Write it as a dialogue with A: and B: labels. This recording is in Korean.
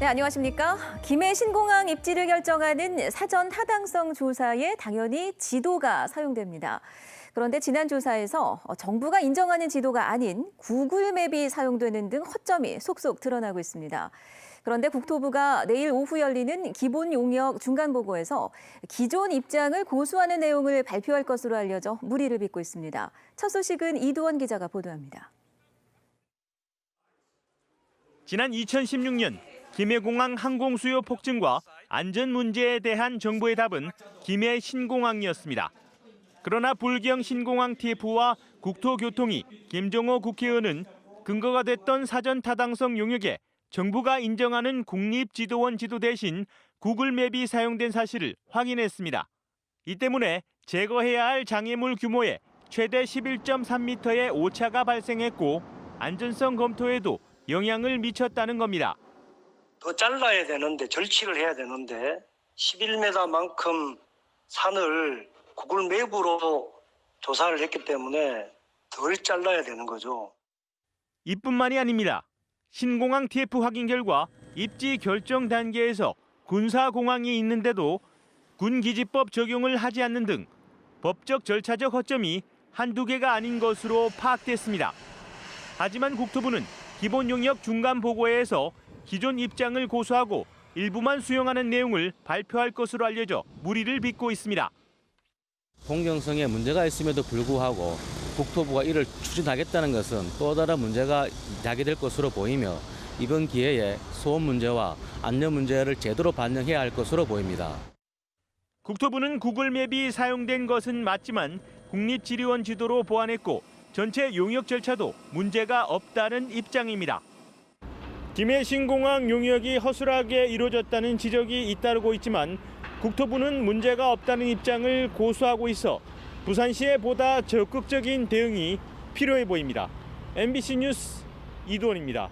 A: 네, 안녕하십니까. 김해 신공항 입지를 결정하는 사전 타당성 조사에 당연히 지도가 사용됩니다. 그런데 지난 조사에서 정부가 인정하는 지도가 아닌 구글 맵이 사용되는 등 허점이 속속 드러나고 있습니다. 그런데 국토부가 내일 오후 열리는 기본 용역 중간 보고에서 기존 입장을 고수하는 내용을 발표할 것으로 알려져 무리를 빚고 있습니다. 첫 소식은 이두원 기자가 보도합니다.
B: 지난 2016년 김해공항 항공수요 폭증과 안전 문제에 대한 정부의 답은 김해 신공항이었습니다. 그러나 불경 신공항 TF와 국토교통위 김종호 국회의원은 근거가 됐던 사전 타당성 용역에 정부가 인정하는 국립지도원 지도 대신 구글맵이 사용된 사실을 확인했습니다. 이 때문에 제거해야 할 장애물 규모에 최대 11.3m의 오차가 발생했고 안전성 검토에도 영향을 미쳤다는 겁니다.
C: 더 잘라야 되는데 절치를 해야 되는데 11m만큼 산을 구글 맵으로 조사를 했기 때문에 덜 잘라야 되는 거죠.
B: 이뿐만이 아닙니다. 신공항 TF 확인 결과 입지 결정 단계에서 군사공항이 있는데도 군기지법 적용을 하지 않는 등 법적 절차적 허점이 한두 개가 아닌 것으로 파악됐습니다. 하지만 국토부는 기본 용역 중간 보고회에서 기존 입장을 고수하고 일부만 수용하는 내용을 발표할 것으로 알려져 무리를 빚고 있습니다.
D: 공정성에 문제가 있음에도 불구하고 국토부가 이를 추진하겠다는 것은 또 다른 문제가 야기될 것으로 보이며 이번 기회에 소음 문제와 안전 문제를 제대로 반영해야 할 것으로 보입니다.
B: 국토부는 구글맵이 사용된 것은 맞지만 국립지리원 지도로 보완했고 전체 용역 절차도 문제가 없다는 입장입니다. 김해 신공항 용역이 허술하게 이루어졌다는 지적이 잇따르고 있지만 국토부는 문제가 없다는 입장을 고수하고 있어 부산시의 보다 적극적인 대응이 필요해 보입니다. MBC 뉴스 이두원입니다.